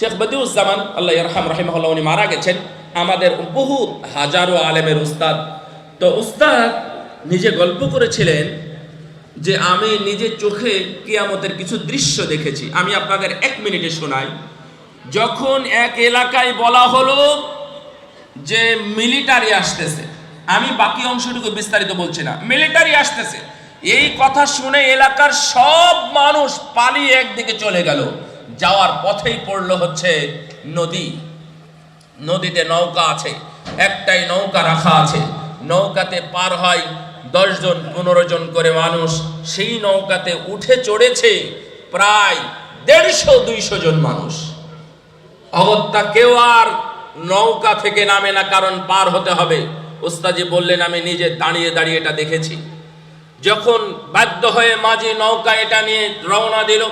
শেখ বদিউজ্জামান, আল্লাহ রহম রহিমাল্লাহ উনি মারা গেছেন। আমাদের বহু হাজারো আলেমের উস্তাদ। তো উস্তাদ নিজে গল্প করেছিলেন যে আমি নিজে চোখে কিয়ামতের কিছু দৃশ্য দেখেছি। আমি আপনাদের এক মিনিটে শোনাই। যখন এক এলাকায় বলা হলো যে মিলিটারি আসতেছে, আমি বাকি অংশটুকু বিস্তারিত বলছি না। মিলিটারি আসতেছে। এই কথা শুনে এলাকার সব মানুষ পালিয়ে একদিকে চলে গেল। যাওয়ার পথেই পড়ল হচ্ছে নদী। নদীতে নৌকা আছে, একটাই নৌকা রাখা আছে। নৌকাতে পার হয় দশজন, পনেরো জন করে মানুষ। সেই নৌকাতে উঠে চড়েছে প্রায় দেড়শো, দুইশো জন মানুষ। অগত্যা কেউ আর নৌকা থেকে নামে না, কারণ পার হতে হবে। ওস্তাজি বললেন, আমি নিজে দাঁড়িয়ে দাঁড়িয়ে এটা দেখেছি। যখন বাধ্য হয়ে মাঝি নৌকা এটা নিয়ে রওনা দিল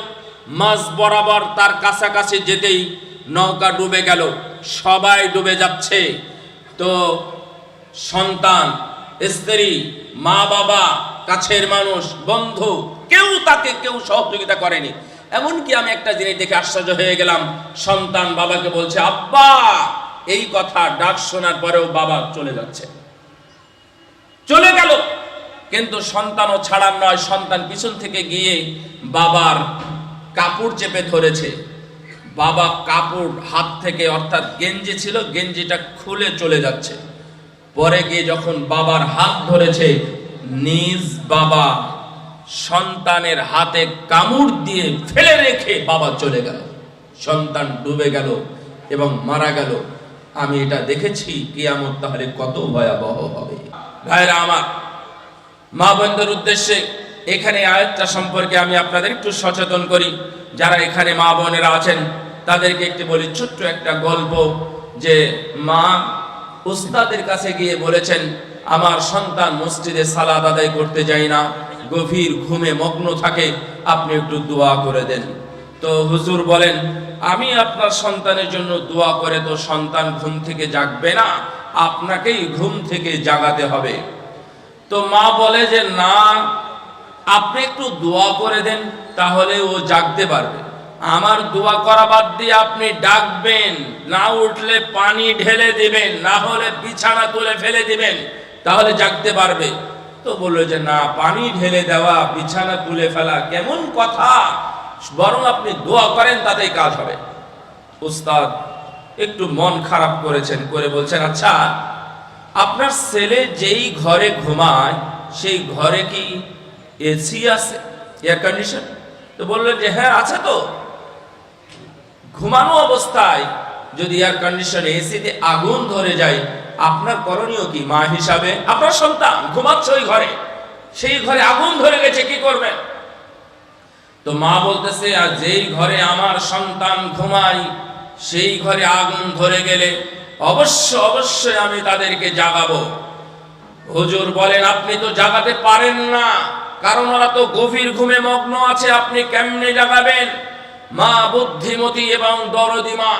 মাঝ বরাবর তার কাছাকাছি যেতেই নৌকা ডুবে গেল। সবাই ডুবে যাচ্ছে। তো সন্তান, স্ত্রী মা বাবা কাছের মানুষ, বন্ধু, কেউ তাকে কেউ সহযোগিতা করেনি। এমনকি আমি একটা জিনিস দেখে আশ্চর্য হয়ে গেলাম। সন্তান বাবাকে বলছে, আব্বা, এই কথা ডাক শোনার পরেও বাবা চলে যাচ্ছে। চলে গেল। কিন্তু সন্তানও ছাড়ার নয়। সন্তান পিছন থেকে গিয়ে বাবার কাপড় চেপে ধরেছে। বাবা কাপড় হাত থেকে অর্থাৎ গেঞ্জি ছিল, গেঞ্জিটা খুলে চলে যাচ্ছে। পরে গিয়ে যখন বাবার হাত ধরেছে, নিজ বাবা সন্তানের হাতে কামড় দিয়ে ফেলে রেখে বাবা চলে গেল। সন্তান ডুবে গেল এবং মারা গেল। আমি এটা দেখেছি, কিয়ামত তাহলে কত ভয়াবহ হবে। ভাইরা আমার মা বোনদের উদ্দেশ্যে এখানে আয়াতটা সম্পর্কে আমি আপনাদের একটু সচেতন করি। যারা এখানে মা বোনেরা আছেন, তাদেরকে একটি বলি, ছোট্ট একটা গল্প যে মা উস্তাদের কাছে গিয়ে বলেছেন, আমার সন্তান মসজিদে সালাদ আদায় করতে যায় না, গভীর ঘুমে মগ্ন থাকে, আপনি একটু দোয়া করে দেন। তো হুজুর বলেন, আমি আপনার সন্তানের জন্য দোয়া করে তো সন্তান ঘুম থেকে জাগবে না, আপনাকেই ঘুম থেকে জাগাতে হবে। তো মা বলে যে, না আপনি একটু দোয়া করে দেন, তাহলে ও জাগতে পারবে। আমার দোয়া করা বাদ দিয়ে আপনি ডাকবেন, না উঠলে পানি ঢেলে দিবেন, না হলে বিছানা তুলে ফেলে দিবেন, তাহলে জাগতে পারবে। তো বলল যে, না, পানি ঢেলে দেওয়া, বিছানা তুলে ফেলা, কেমন কথা? বরং আপনি দোয়া করেন, তাতেই কাজ হবে। উস্তাদ একটু মন খারাপ করেছেন, করে বলছেন আচ্ছা আপনার ছেলে যেই ঘরে ঘুমায়, সেই ঘরে কি এসি আছে এয়ার কন্ডিশন তো বললেন যে হ্যাঁ আছে তো। ঘুমানো অবস্থায় যদি এয়ার কন্ডিশন এসিতে আগুন ধরে যায়, আপনার করণীয় কি? মা হিসাবে, আপনার সন্তান, ঘুমাচ্ছে ওই ঘরে। সেই ঘরে আগুন ধরে গেছে, কি করবেন? তো মা বলতেছে, আর যেই ঘরে আমার সন্তান ঘুমাই সেই ঘরে আগুন ধরে গেলে অবশ্য অবশ্যই আমি তাদেরকে জাগাবো। হুজুর বলেন, আপনি তো জাগাতে পারেন না। কারণ ওরা তো গভীর ঘুমে মগ্ন আছে, আপনি কেমনে জাগাবেন? মা বুদ্ধিমতী এবং দরদি মা,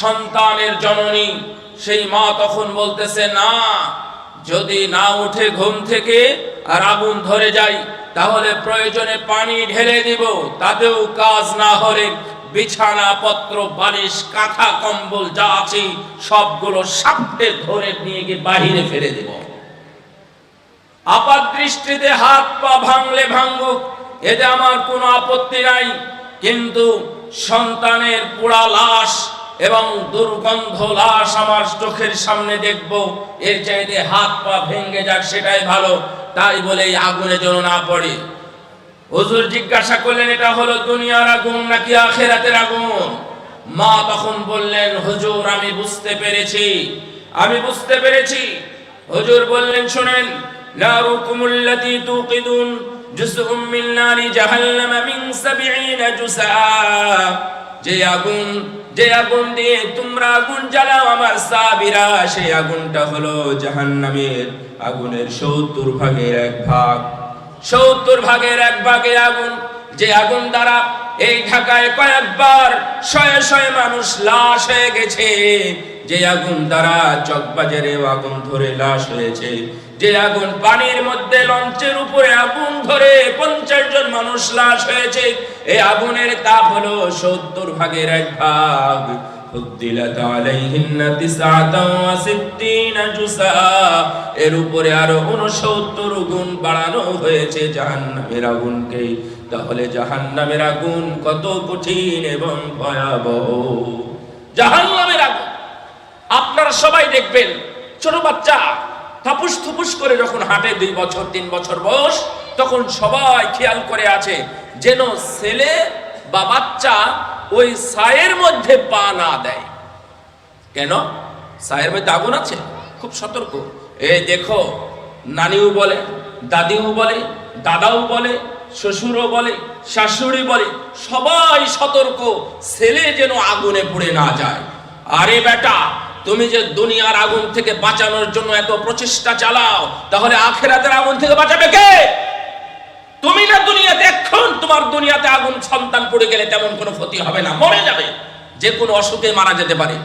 সন্তানের জননী। সেই মা তখন বলতেছে, না, যদি না উঠে ঘুম থেকে আর আগুন ধরে যায় তাহলে প্রয়োজনে পানি ঢেলে দিব, তাতেও কাজ না হলে বিছানা, পত্র, বালিশ, কাঁথা, কম্বল, যা আছে সবগুলো সাপটে ধরে নিয়ে গিয়ে বাহিরে ফেলে দেব। আপাত দৃষ্টিতে হাত পা ভাঙলে ভাঙুক, এতে আমার কোনো আপত্তি নাই। কিন্তু সন্তানের পোড়া লাশ এবং দুর্গন্ধ লাশ আমার চোখের সামনে দেখব, এর চাইতে হাত পা ভেঙে যাক, সেটাই ভালো। তাই বলে এই আগুনে যেন না পড়ে। হুজুর জিজ্ঞাসা করলেন, এটা হলো দুনিয়ার আগুন নাকি আখেরাতের আগুন? মা তখন বললেন, হুজুর, আমি বুঝতে পেরেছি। আমি বুঝতে পেরেছি। হুজুর বললেন, শুনেন নারুকুমুল্লাতী তুকিদুন জুসউম মিন নারি জাহান্নাম মিন 70 জুসা যে আগুন যে আগুন দিয়ে তোমরা আগুন জ্বালাও আমার সাবিরা আগুনটা হলো জাহান্নামের আগুনের সত্তর ভাগের এক ভাগ। সত্তর ভাগের এক আগুন, যে আগুন দ্বারা এই ঢাকায় কয়েকবার শয়ে শয়ে মানুষ লাশ হয়ে গেছে। যে আগুন দ্বারা চকবাজারে আগুন ধরে লাশ হয়েছে। যে আগুন পানির মধ্যে লঞ্চের উপরে আগুন ধরে পঞ্চাশ জন মানুষ লাশ হয়েছে, এই আগুনের তাপ হলো সত্তর ভাগের এক ভাগ। এর উপরে আরও 69 গুণ বাড়ানো হয়েছে জাহান্নামের আগুনকে। তাহলে জাহান্নামের আগুন কত কঠিন এবং ভয়াবহ? জাহান্নামের আগুন। আপনারা সবাই দেখবেন, ছোট বাচ্চা থাপুস থুপুস করে যখন হাঁটে দুই বছর, তিন বছর বয়স, তখন সবাই খেয়াল করে আছে যেন ছেলে বা বাচ্চা ওই সায়ের মধ্যে পা না দেয়। কেন? সায়ের মধ্যে আগুন আছে? খুব সতর্ক। এই দেখো, নানিও বলে, দাদিও বলে, দাদাও বলে, শ্বশুরও বলে, শাশুড়ি বলে, সবাই সতর্ক, ছেলে যেন আগুনে পুড়ে না যায়। আরে বেটা তুমি যে দুনিয়ার আগুন থেকে বাঁচানোর জন্য এত প্রচেষ্টা চালাও, তাহলে আখেরাতের আগুন থেকে বাঁচাবে কে? তুমি না দুনিয়াতে, এখন তোমার দুনিয়াতে আগুন সন্তান পড়ে গেলে তেমন কোনো ক্ষতি হবে না, মরে যাবে। যে কোনো অসুখে মারা যেতে পারে।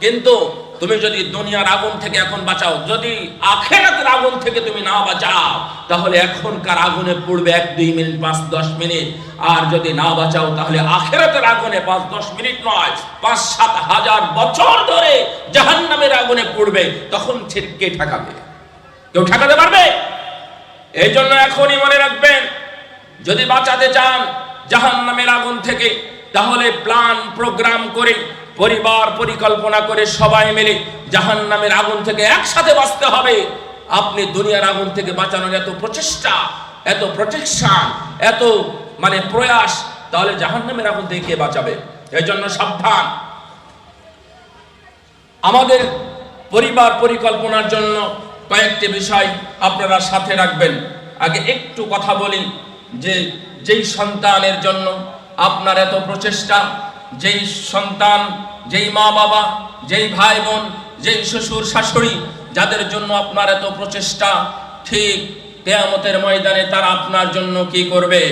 কিন্তু তুমি যদি দুনিয়ার আগুন থেকে এখন বাঁচাও, যদি আখেরাতের আগুন থেকে তুমি না বাঁচাও, তাহলে এখনকার আগুনে পড়বে এক, দুই মিনিট, পাঁচ, দশ মিনিট। আর যদি না বাঁচাও, তাহলে আখেরাতের আগুনে পাঁচ, দশ মিনিট নয়, পাঁচ, সাত হাজার বছর ধরে জাহান্নামের আগুনে পড়বে, তখন কে ঠেকাবে? কেউ ঠেকাতে পারবে? এই জন্য এখনই মনে রাখবেন, যদি বাঁচাতে চান জাহান নামের আগুন থেকে, তাহলে প্ল্যান, প্রোগ্রাম করে পরিবার পরিকল্পনা করে সবাই মিলে জাহান নামের আগুন থেকে একসাথে বাঁচতে হবে। আপনি দুনিয়ার আগুন থেকে বাঁচানোর এত প্রচেষ্টা, এত প্রোটেকশন এত মানে প্রয়াস, তাহলে জাহান নামের আগুন থেকে কে বাঁচাবে? এই জন্য সাবধান। আমাদের পরিবার পরিকল্পনার জন্য কয়েকটি বিষয় আপনারা সাথে রাখবেন। আগে একটু কথা বলি যে, যেই সন্তানের জন্য আপনার এত প্রচেষ্টা, যেই সন্তান যেই মা বাবা যেই ভাই বোন যেই শ্বশুর শাশুড়ি যাদের জন্য আপনার এত প্রচেষ্টা ঠিক কেয়ামতের ময়দানে তারা আপনার জন্য কি করবে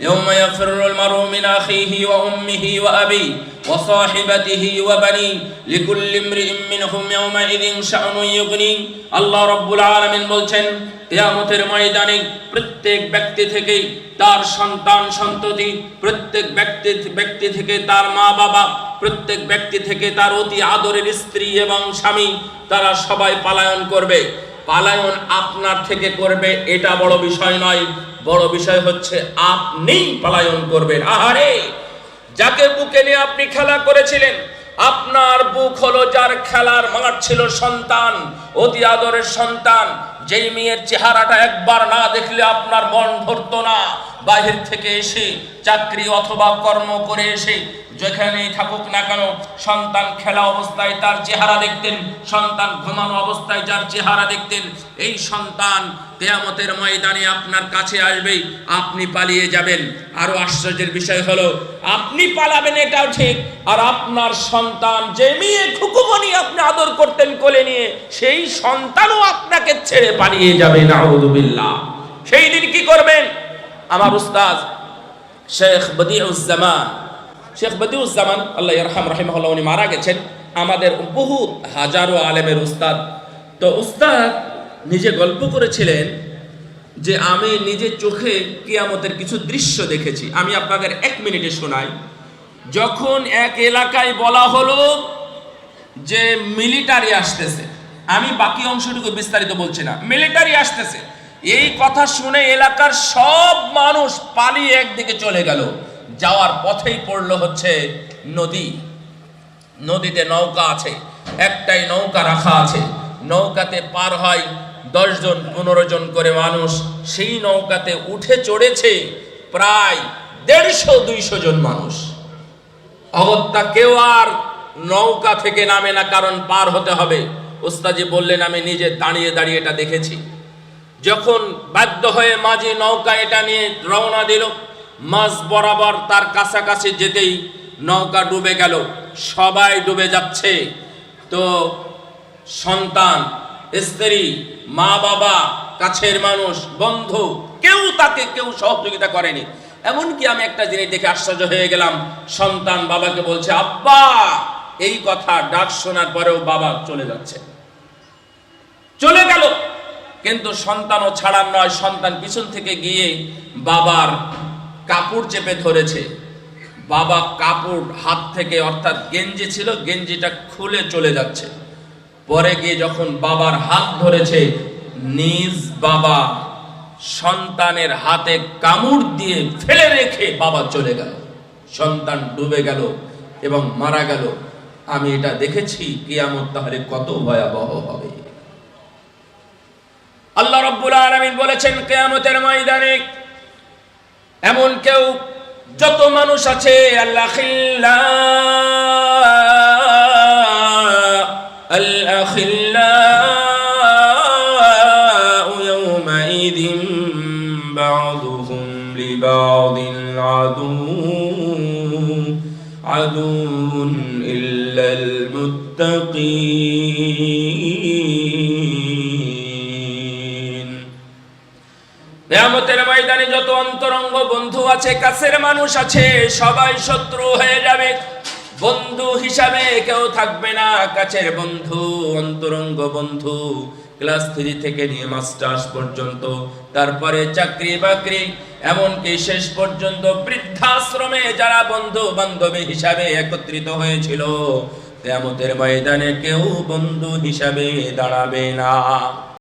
يوم يفر المرء من أخيه وأمه وأبيه وصاحبته وبنيه لكل امرئ منهم يومئذ شأن يغني আল্লাহ রব্বুল আলামিন বলছেন কিয়ামতের ময়দানে প্রত্যেক ব্যক্তি থেকে তার সন্তান সন্ততি প্রত্যেক ব্যক্তি ব্যক্তি থেকে তার মা বাবা প্রত্যেক ব্যক্তি থেকে তার অতি আদরের স্ত্রী এবং স্বামী তারা সবাই পালায়ন করবে। পালায়ন আপনার থেকে করবে, এটা বড় বিষয় নয়। বড় বিষয় হচ্ছে আপনি পালায়ন করবেন। আহারে! যাকে বুকে নিয়ে আপনি খেলা করেছিলেন, আপনার বুক হলো যার খেলার মাঠ ছিল সন্তান, অতি আদরের সন্তান। যেই মেয়ের চেহারাটা একবার না দেখলে আপনার মন ধরতো না। বাহির থেকে এসে চাকরি অথবা কর্ম করে এসে যেখানেই থাকুক না কেন সন্তান খেলা অবস্থায় তার চেহারা দেখতেন, সন্তান ঘুমানো অবস্থায় যার চেহারা দেখতেন, এই সন্তান কেয়ামতের ময়দানে আপনার কাছে আসবেই আপনি পালিয়ে যাবেন। আরও আশ্চর্যের বিষয় হলো, আপনি পালাবেন এটাও ঠিক, আর আপনার সন্তান যে মেয়ে খুকুমনি আপনি আদর করতেন কোলে নিয়ে, সেই সন্তানও আপনাকে ছেড়ে পালিয়ে যাবে, নাউযুবিল্লাহ। সেই দিন কি করবেন? আমার উস্তাদ শেখ বদিউজ্জামান। শেখ বদিউজ্জামান, আল্লাহ ইরহাম রাহিমাহুল্লাহ, উনি মারা গেছেন। আমাদের বহু হাজারো আলেমের উস্তাদ। তো উস্তাদ নিজে গল্প করেছিলেন যে আমি নিজে চোখে কিয়ামতের কিছু দৃশ্য দেখেছি। আমি আপনাদের এক মিনিটে শোনাই। যখন এক এলাকায় বলা হলো যে মিলিটারি আসতেছে, আমি বাকি অংশটুকু বিস্তারিত বলছি না, মিলিটারি আসতেছে। এই কথা শুনে এলাকার সব মানুষ পালিয়ে একদিকে চলে গেল। যাওয়ার পথেই পড়ল হচ্ছে নদী। নদীতে নৌকা আছে, একটাই নৌকা রাখা আছে। নৌকাতে পার হয় দশজন, পনেরো জন করে মানুষ। সেই নৌকাতে উঠে চড়েছে প্রায় দেড়শো, দুইশো জন মানুষ। অগত্যা কেউ আর নৌকা থেকে নামে না, কারণ পার হতে হবে। ওস্তাজি বললেন, আমি নিজে দাঁড়িয়ে দাঁড়িয়ে এটা দেখেছি। যখন বাধ্য হয়ে মাঝি নৌকা এটা নিয়ে রওনা দিল, মাঝ বরাবর তার কাছাকাছি যেতেই নৌকা ডুবে গেল, সবাই ডুবে যাচ্ছে। তো সন্তান, স্ত্রী মা বাবা কাছের মানুষ, বন্ধু, কেউ তাকে কেউ সহযোগিতা করেনি। এমনকি আমি একটা জিনিস দেখে আশ্চর্য হয়ে গেলাম, সন্তান বাবাকে বলছে, আব্বা, এই কথা ডাক শোনার পরেও বাবা চলে যাচ্ছে। চলে গেল। কিন্তু সন্তানও ছাড়ার নয়, সন্তান পিছন থেকে গিয়ে বাবার কাপড় চেপে ধরেছে। বাবা কাপড় হাত থেকে, অর্থাৎ গেঞ্জি ছিল, গেঞ্জিটা খুলে চলে যাচ্ছে। পরে গিয়ে যখন বাবার হাত ধরেছে, নিজ বাবা সন্তানের হাতে কামড় দিয়ে ফেলে রেখে বাবা চলে গেল। সন্তান ডুবে গেল এবং মারা গেল। আমি এটা দেখেছি, কিয়ামত তাহলে কত ভয়াবহ হবে আল্লাহ রব্বুল আলামিন বলেছেন কিয়ামতের ময়দানে এমন কেউ যত মানুষ আছে আল্লাহ খিল্লা الأخلاء يومئذ بعضهم لبعض عدو عدو إلا المتقين কেয়ামতের ময়দানে যত অন্তরঙ্গ বন্ধু আছে, কাছের মানুষ আছে, সবাই শত্রু হয়ে যাবে। বন্ধু হিসাবে কেউ থাকবে না, কাছের বন্ধু, অন্তরঙ্গ বন্ধু। ক্লাস থ্রি থেকে নিয়ে মাস্টার্স পর্যন্ত, তারপরে চাকরি বাকরি, এমনকি শেষ পর্যন্ত বৃদ্ধাশ্রমে যারা বন্ধু বান্ধবী হিসাবে একত্রিত হয়েছিল তেমতের ময়দানে কেউ বন্ধু হিসাবে দাঁড়াবে না।